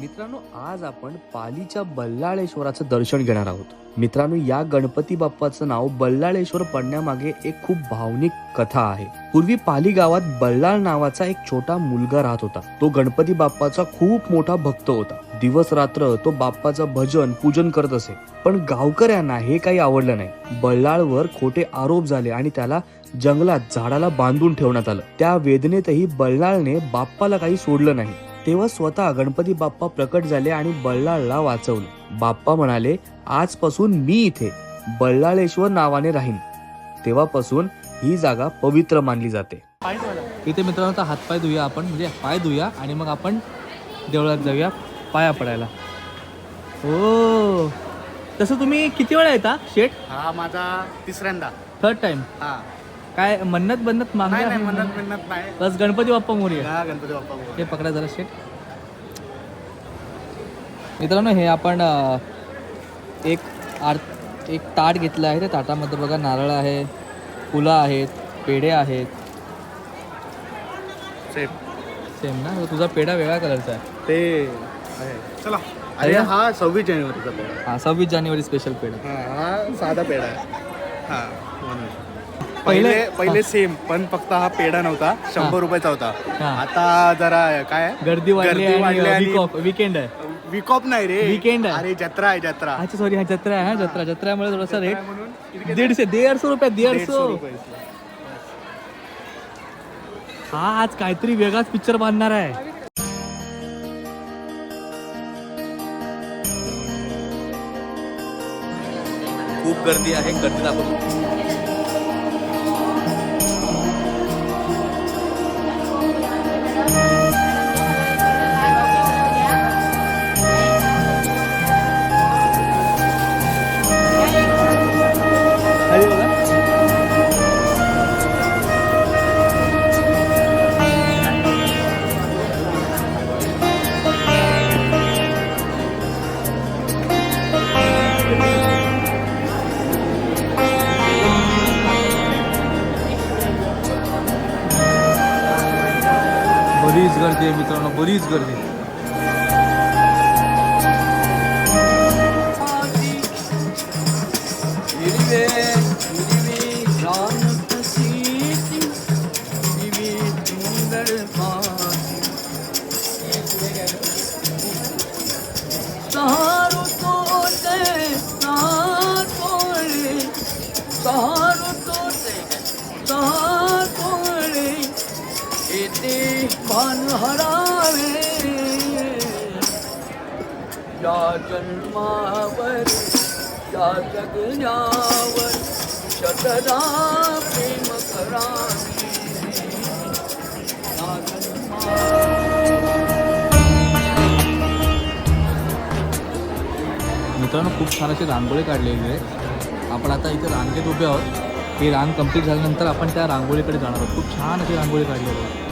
मित्रांनो आज आपण पालीच्या बल्लाळेश्वराचं दर्शन घेणार आहोत. मित्रांनो या गणपती बाप्पाचं नाव बल्लाळेश्वर पडण्यामागे एक खूप भावनिक कथा आहे. पूर्वी पाली गावात बल्लाळ नावाचा एक छोटा मुलगा राहत होता. तो गणपती बाप्पाचा खूप मोठा भक्त होता. दिवस रात्र तो बाप्पाचं भजन पूजन करत असे. पण गावकऱ्यांना हे काही आवडलं नाही. बल्लाळवर खोटे आरोप झाले आणि त्याला जंगलात झाडाला बांधून ठेवण्यात आलं. त्या वेदनेतही बल्लाळने बाप्पाला काही सोडलं नाही. तेव्हा स्वतः गणपती बाप्पा प्रकट झाले आणि बल्लाळला वाचवलं. बाप्पा म्हणाले आजपासून मी इथे बल्लाळेश्वर नावाने राहीन. तेव्हापासून ही जागा पवित्र मानली जाते. इथे मित्रांनो आता हातपाय धुया आपण म्हणजे पाय धुया आणि मग आपण देवळात जाऊया पाया पडायला. हो तसं तुम्ही किती वेळा येता शेट हा माझा तिसऱ्यांदा. थर्ड टाइम हा. काय मन्नत बन्नत नाही नाही म्हणत म्हणत नाही. बस गणपती बाप्पा मोरया हा गणपती बाप्पा हे पकडा जरा शेट. मित्रांनो हे आपण अ, एक आर एक ताट घेतलं आहे. त्या ताटामध्ये बघा नारळ आहे फुलं आहेत पेढे आहेत. सेम सेम ना? तुझा पेढा वेगळ्या कलरचा आहे. ते आहे. चला. अरे? हा. सव्वीस जानेवारीचा पेढा. हा सव्वीस जानेवारी स्पेशल पेढा. हा हा साधा पेढा आहे. हा म्हणून पहिले- पहिले सेम पण फक्त हा पेढा नव्हता. शंभर रुपयाचा होता. आता जरा काय? आहे? गर्दी वाढली वीकेंड आहे. वीक ऑफ नाही रे. आहे. अरे जत्रा आहे जत्रा. अच्छा सॉरी हा जत्रा आहे हा जत्रा. जत्रामुळे थोडासा रेट दीडशे दीडशे रुपये दीडशे. हा आज काहीतरी वेगळाच पिक्चर बांधणार आहे. खूप गर्दी आहे गर्दी दाखवतो. गर्दी आहे मित्रांनो बरीच गर्दी. Oh भान हरावे। या जन्मावर या जगण्यावर शतदा प्रेम करावे। या जन्मावर मित्रांनो खूप छान असे रांगोळी काढलेली आहे. आपण आता इथे रांगेत उभे आहोत. ही रांग कंप्लीट झाल्यानंतर आपण त्या रांगोळीकडे जाणार आहोत. खूप छान अशी रांगोळी काढली आहे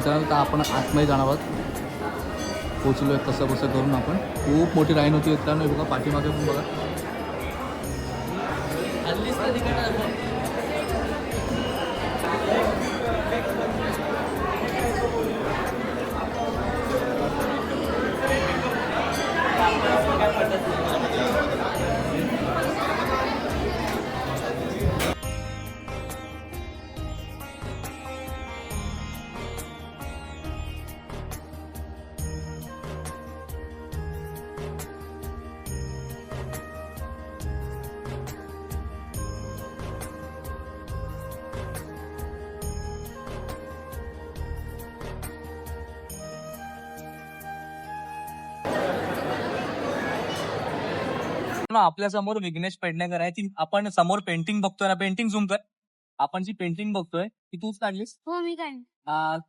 मित्रांनो आता आपण आतमध्ये जाणार आहोत? पोचलो आहे कसं कसं करून आपण. खूप मोठी राईन होती मित्रांनो. बघा पाठीमागे पण बघा. आपल्यासमोर विघ्नेश पेडणेकर आहे ती आपण समोर पेंटिंग बघतोय ना पेंटिंग झूम कर. आपण जी पेंटिंग बघतोय ती तूच काढलीस? हो मी काय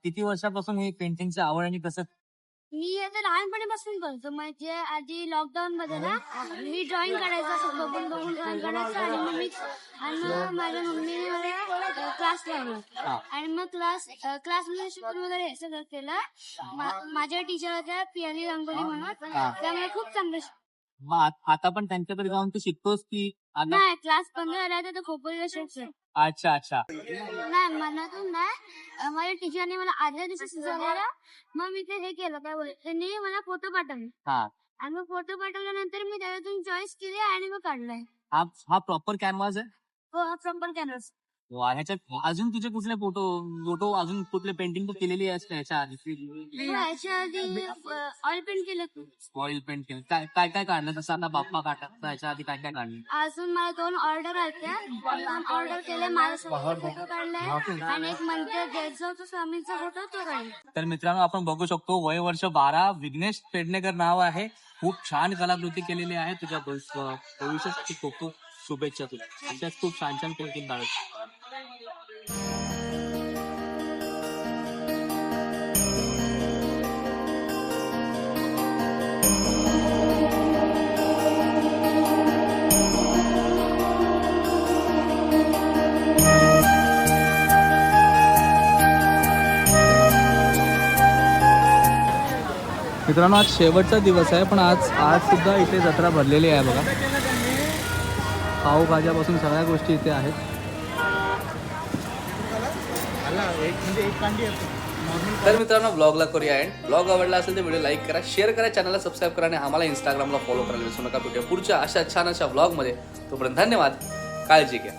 किती वर्षापासून ही पेंटिंगची आवड आणि कसं? मी आता लहानपणीपासून करतो. म्हणजे आधी लॉकडाऊन मध्ये ना मी ड्रॉइंग काढायचं असं बघून बघून ड्रॉइंग आणि मग मी आणि मग माझ्या मम्मीने मला क्लास लावला. आणि मग क्लास क्लासमध्ये शिकून वगैरे हे सगळं केलं. मा- माझ्या टीचर होत्या पियाली रंगोली म्हणून. त्यामुळे खूप चांगलं मग आ- आता पण त्यांच्याकडे जाऊन तू शिकतोस की? आता नाही क्लास झाला तर शिकतो अच्छा अच्छा. नाही मनातून नाही. अं, माझ्या टीचरने मला आदल्या दिवशी सुचवलेलं मग मी ते हे केलं काय बोल त्यांनी मला फोटो पाठवले. हा. आणि मग फोटो पाठवल्यानंतर मी त्याच्यातून चॉईस केली आणि मग काढलाय. हा हा प्रॉपर कॅनव्हास आहे? हो प्रॉपर कॅनव्हास वा, ह्याच्यात अजून तुझे कुठले फोटो फोटो अजून कुठले पेंटिंग तू केलेली का ह्याच्या आधी? ऑइल पेंट केलं. ऑइल पेंट केलं. काय काय काय काढलं? जसं आता बाप्पा काढतात तर ह्याच्या आधी काय काय काढलं? अजून मला दोन ऑर्डर आल्या दोन ऑर्डर केले माझ्यासोबत फोटो काढलाय. आणि एक मंदिर द्यायचं होतं स्वामींचा फोटो तो काढला. तर मित्रांनो आपण बघू शकतो वय वर्ष बारा विघ्नेश पेडणेकर नाव आहे. खूप छान कलाकृती केलेली आहे. तुझ्या भविष्य- भविष्यासाठी खूप खूप शुभेच्छा तुला. अशाच खूप छान छान पेंटिंग काढत मित्रांनो आज शेवटचा दिवस आहे पण आज आज सुद्धा इथे जत्रा भरलेली आहे बघा. पावभाज्यापासून सगळ्या गोष्टी इथे आहेत. तर मित्रांनो ब्लॉगला करूया एंड ब्लॉग आवडला असेल तर व्हिडिओ लाईक करा शेअर करा चॅनलला सबस्क्राईब करा आणि आम्हाला इंस्टाग्रामला फॉलो करायला विसरू नका. भेटूया पुढच्या अशा छान अशा ब्लॉगमध्ये तोपर्यंत धन्यवाद. काळजी घ्या.